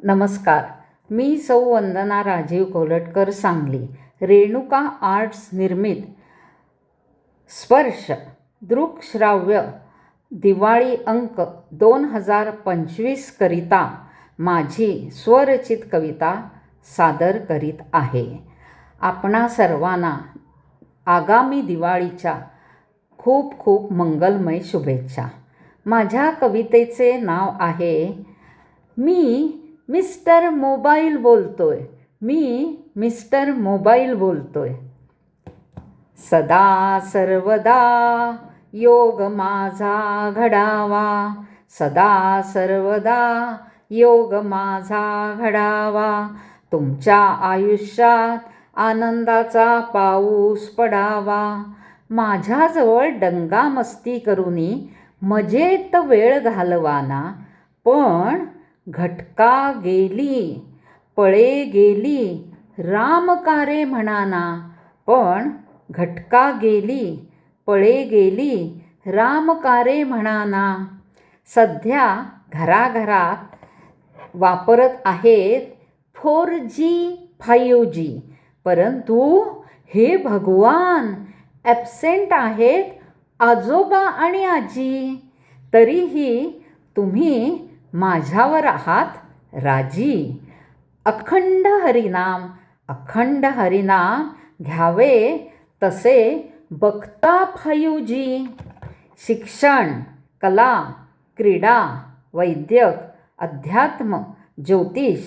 नमस्कार. मी सौ वंदना राजीव कोलटकर सांगली. रेणुका आर्ट्स निर्मित स्पर्श दृकश्राव्य दिवाळी अंक दोन हजार पंचवीसकरिता माझी स्वरचित कविता सादर करीत आहे. आपणा सर्वांना आगामी दिवाळीच्या खूप खूप मंगलमय शुभेच्छा. माझ्या कवितेचे नाव आहे मी मिस्टर मोबाईल बोलतोय. मी मिस्टर मोबाईल बोलतोय. सदा सर्वदा योग माझा घडावा. सदा सर्वदा योग माझा घडावा. तुमच्या आयुष्यात आनंदाचा पाऊस पडावा. माझ्याजवळ डंगामस्ती करूनी मजेत वेळ घालवाना. पण घटका गेली पळे गेली रामकारे म्हणाना. पण घटका गेली पळे गेली रामकारे म्हणाना. सध्या घराघरात वापरत आहेत फोर जी फाईव्ह जी. परंतु हे भगवान ॲबसेंट आहेत आजोबा आणि आजी. तरीही तुम्ही माझ्यावर आहात? राजी. अखंड हरिनाम अखंड हरिनाम घ्यावे. तसे बघता फायूजी. शिक्षण कला क्रीडा वैद्यक अध्यात्म ज्योतिष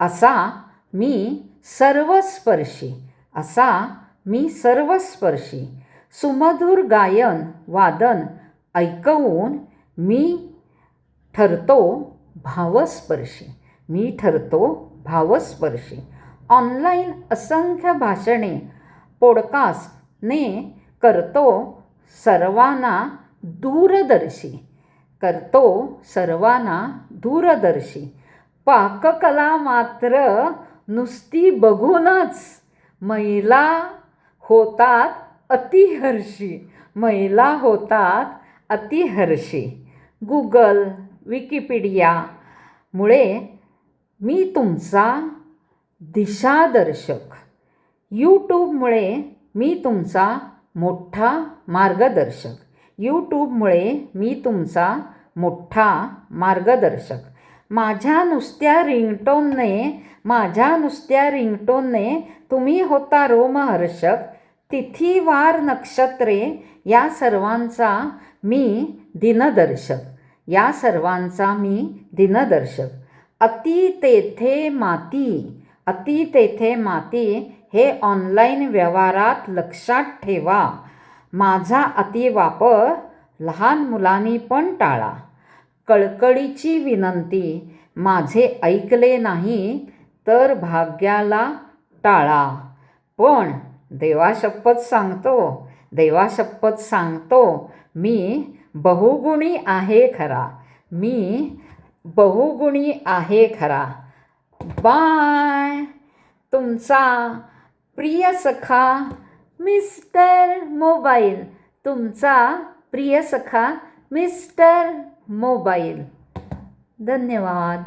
असा मी सर्वस्पर्शी असा मी सर्वस्पर्शी. सुमधुर गायन वादन ऐकवून मी ठरतो भावस्पर्शी. मी ठरतो भावस्पर्शी. ऑनलाईन असंख्य भाषणे पॉडकास्टने करतो सर्वांना दूरदर्शी. करतो सर्वांना दूरदर्शी. पाककला मात्र नुसती बघूनच. महिला होतात अतिहर्षी. महिला होतात अतिहर्षी. गुगल विकिपीडियामुळे मी तुमचा दिशादर्शक. यूट्यूबमुळे मी तुमचा मोठा मार्गदर्शक. यूट्यूबमुळे मी तुमचा मोठा मार्गदर्शक. माझ्या नुसत्या रिंगटोनने माझ्या नुसत्या रिंगटोनने तुम्ही होता रोमहर्षक. तिथी वार नक्षत्रे या सर्वांचा मी दिनदर्शक. या सर्वांचा मी दिनदर्शक. अति तेथे माती अति तेथे माती हे ऑनलाईन व्यवहारात लक्षात ठेवा. माझा अतिवापर लहान मुलांनी पण टाळा. कळकळीची विनंती माझे ऐकले नाही तर भाग्याला टाळा. पण देवाशपथ सांगतो देवाशपथ सांगतो मी बहुगुणी आहे खरा. मी बहुगुणी आहे खरा. बाय. तुमचा प्रिय सखा मिस्टर मोबाईल. तुमचा प्रिय सखा मिस्टर मोबाईल. धन्यवाद.